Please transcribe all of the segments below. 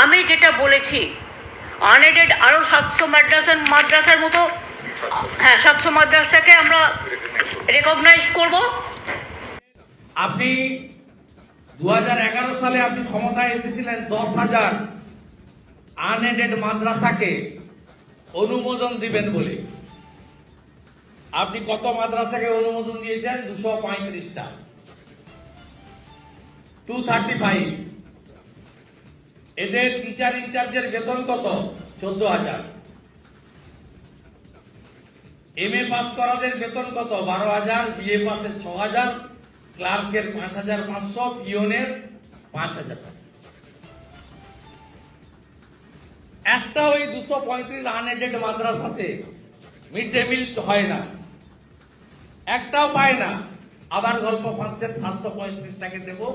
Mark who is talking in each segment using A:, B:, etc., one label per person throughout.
A: আমি যেটা বলেছি আনএডেড আরও সাতশো মাদ্রাসার মাদ্রাসার মতো হ্যাঁ সাতশো মাদ্রাসাকে আমরা রেকগনাইজ করব।
B: আপনি দু হাজার এগারো সালে আপনি ক্ষমতায় এসেছিলেন দশ হাজার আনএডেড মাদ্রাসাকে অনুমোদন দিবেন বলে। আপনি কত মাদ্রাসাকে অনুমোদন দিয়েছেন? দুশো পঁয়ত্রিশটা। টু থার্টি ফাইভ এদের টিচার ইনচার্জের বেতন কত? চোদ্দ হাজার এম এ পাস করাদের বেতন কত? বারো হাজার বিএ পাসের ছ হাজার ক্লার্কের পাঁচ হাজার পাঁচশো পিওনের পাঁচ হাজার একটা ওই দুশো পঁয়ত্রিশ আনএডেড মাদ্রাসাতে মিড ডে মিল হয় না। একটাও পায় না। আবার গল্প পাচ্ছেন সাতশো পঁয়ত্রিশ টাকা দেবো।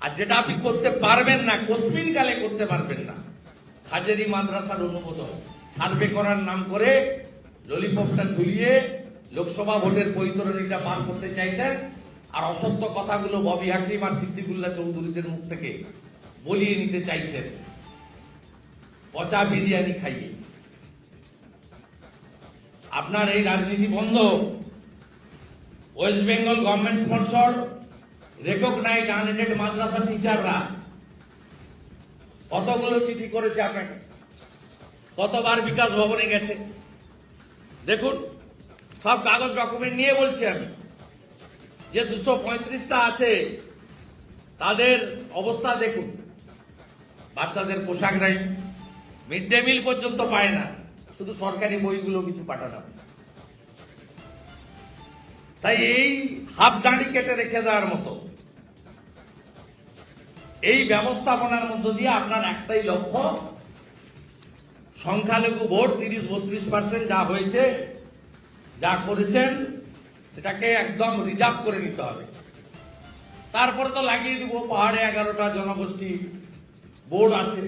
B: আর যেটা আপনি করতে পারবেন না কোসমিন কালে করতে পারবেন না। হাজারি মাদ্রাসার অনুমোদন। সার্ভে করার নাম করে ললিপপটা ঝুলিয়ে লোকসভা ভোটের বৈতরণীটা পার করতে চাইছেন। আর অসত্য কথাগুলো ববি হাকিম আর সিদ্দিকুল্লাহ চৌধুরীদের মুখ থেকে বলিয়ে নিতে চাইছেন। পচা বিরিয়ানি খাইয়ে। আপনার এই রাজনীতি বন্ধ। West Bengal government sponsor recognise unaided মাদ্রাসা টিচাররা কতগুলো চিঠি করেছে আপনাকে? কতবার বিকাশ ভবনে গেছে? দেখুন, সব কাগজ ডকুমেন্ট নিয়ে বলছি আমি। যে দুশো পঁয়ত্রিশটা আছে, তাদের অবস্থা দেখুন। বাচ্চাদের পোশাক নাই মিড ডে মিল পর্যন্ত পায় না। শুধু সরকারি বইগুলো কিছু পাঠানো। তাই এই হাফ দাঁড়ি কেটে রেখে দেওয়ার মতো। এই ব্যবস্থাপনার মধ্য দিয়ে আপনার একটাই লক্ষ্য, সংখ্যালঘু ভোট তিরিশ বত্রিশ পার্সেন্ট যা হয়েছে, যা করেছেন, সেটাকে একদম রিজার্ভ করে নিতে হবে। তারপরে তো লাগিয়ে দিব, পাহাড়ে এগারোটা জনগোষ্ঠী বোর্ড আছে।